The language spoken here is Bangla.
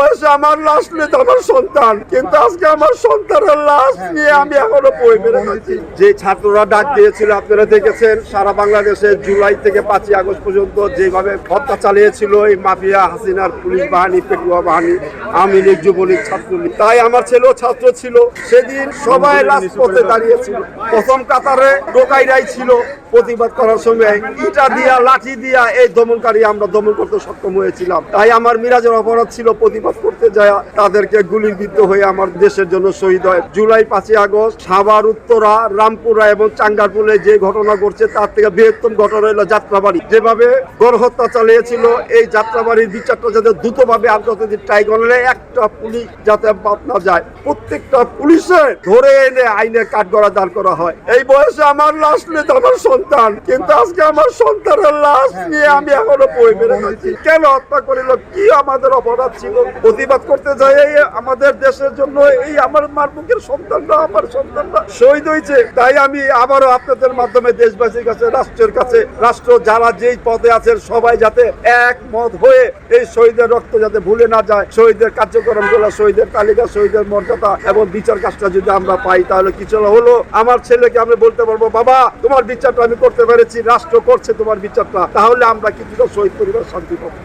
বয়সে আমার লাশ নিয়ে আমার সন্তান কিন্তু আজকে আমার সন্তানের লাশ নিয়ে আমি এখনও বই বেড়ে যাচ্ছি যে ছাত্ররা ডাক দিয়েছিল আপনারা দেখেছেন সারা বাংলাদেশে জুলাই থেকে পাঁচই আগস্ট পর্যন্ত যেভাবে হত্যা চালিয়েছিল এই মাফিয়া হাসিনার পুলিশ বাহিনী পেটুয়া বাহিনী আমি লীগ যুবলীগ ছাত্রলীগ। তাই আমার ছেলেও ছাত্র ছিল সেদিন সবাই রাজপথে দাঁড়িয়েছিল। প্রথম কাতারে টোকাইরাই ছিল। প্রতিবাদ করার সময় ইটা দিয়া, লাঠি দিয়া এই দমনকারী আমরা দমন করতে সক্ষম হয়েছিলাম। তাই আমার মিরাজের অপরাধ ছিল প্রতিবাদ করতে যায় তাদেরকে গুলির বিদ্ধ হয়ে আমার দেশের জন্য শহীদ হয়। জুলাই পাঁচই আগস্ট, সাভার, উত্তরা, রামপুরা এবং চাঙ্গারপুরে যে ঘটনা ঘটছে তার থেকে বৃহত্তম ঘটনা হলো যাত্রাবাড়ি। যেভাবে গণহত্যা চালিয়েছিল, এই যাত্রাবাড়ির বিচারটা যাতে দ্রুতভাবে আন্তর্জাতিক ট্রাইব্যুনালে একটা পুলিশ যাতে বাদ না যায়, প্রত্যেকটা পুলিশে ধরে এনে আইনের কাঠগড়া দাঁড় করা হয়। এই বয়সে আমার তো আমার সন্তান, কিন্তু আজকে আমার সন্তানের লাশ নিয়ে আমি এখনও বই বেড়ে যাচ্ছি কেন হত্যা করিল? কি আমাদের অপরাধ ছিল? প্রতিবাদ করতে যাই আমাদের দেশের জন্য, এই আমার মারমুখের সন্তানরা, আমার সন্তানরা শহীদ হয়েছে। তাই আমি আবারও আপনাদের মাধ্যমে দেশবাসীর কাছে, রাষ্ট্রের কাছে, রাষ্ট্র যারা যেই পদে আছেন সবাই যাতে একমত হয়ে এই শহীদের রক্ত যাতে ভুলে না যায়। শহীদের কার্যক্রমগুলো শহীদের তালিকা, শহীদের মর্যাদা এবং বিচার কাজটা যদি আমরা পাই, তাহলে কিছু হলো? আমার ছেলেকে আমি বলতে পারব, বাবা, তোমার বিচারটা আমি করতে পেরেছি রাষ্ট্র করছে তোমার বিচারটা তাহলে আমরা কিছুটা শহীদ পরিবার শান্তি পাবো।